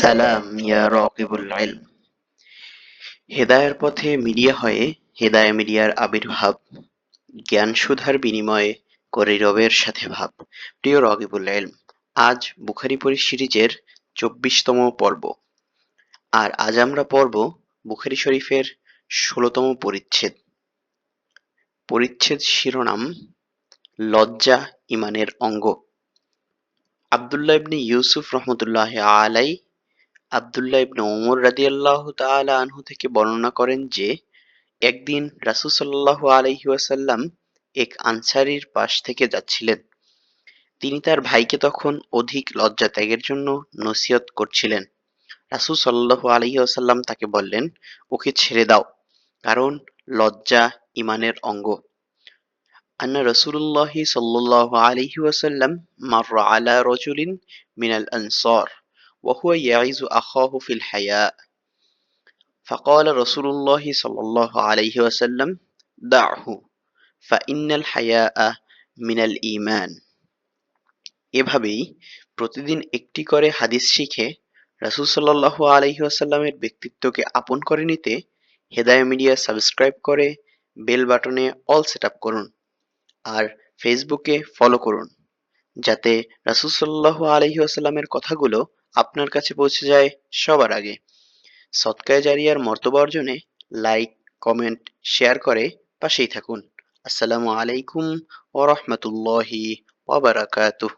সালাম, ইয়া রাকিবুল হেদায়ার পথে মিডিয়া হয়ে, হেদায়া মিডিয়ার আবির্ভাব জ্ঞান সুধার বিনিময়ে করে রবের সাথে ভাব। প্রিয় রকিবুল ইলম, আজ বুখারি পরি সিরিজের চব্বিশতম পর্ব। আর আজ আমরা পর্ব বুখারি শরীফের ষোলতম পরিচ্ছেদ। পরিচ্ছেদ শিরোনাম, লজ্জা ইমানের অঙ্গ। আবদুল্লাহ ইবনে ইউসুফ রহমতুল্লাহ আলাই আবদুল্লাহ ইবনে ওমর রাদিয়াল্লাহু তাআলা আনহু থেকে বর্ণনা করেন যে একদিন রাসূল সাল্লাল্লাহু আলাইহি ওয়াসাল্লাম এক আনসারীর পাশ থেকে যাচ্ছিলেন তিনি তার ভাইকে তখন অধিক লজ্জা ত্যাগের জন্য নসিহত করছিলেন রাসূল সাল্লাল্লাহু আলাইহি ওয়াসাল্লাম তাকে বললেন ওকে ছেড়ে দাও কারণ লজ্জা ইমানের অঙ্গ أن رسول الله صلى الله عليه وسلم مر على رجل من الأنصار وهو يعز أخاه في الحياء فقال رسول الله صلى الله عليه وسلم دعه فإن الحياء من الإيمان এভাবেই প্রতিদিন একটি করে হাদিস শিখে রাসূল সাল্লাল্লাহু আলাইহি ওয়াসাল্লামের ব্যক্তিত্বকে আপন করে নিতে হেদায়া মিডিয়া সাবস্ক্রাইব করে বেল বাটনে অল সেট আপ করুন আর ফেসবুকে ফলো করুন যাতে রাসূল সাল্লাল্লাহু আলাইহি ওয়াসাল্লামের কথাগুলো আপনার কাছে পৌঁছে যায় সবার আগে। সৎকায় জারিয়ার মর্তবা অর্জনে লাইক কমেন্ট শেয়ার করে পাশেই থাকুন। আসসালামু আলাইকুম ওয়া রাহমাতুল্লাহি ওয়া বারাকাতুহু।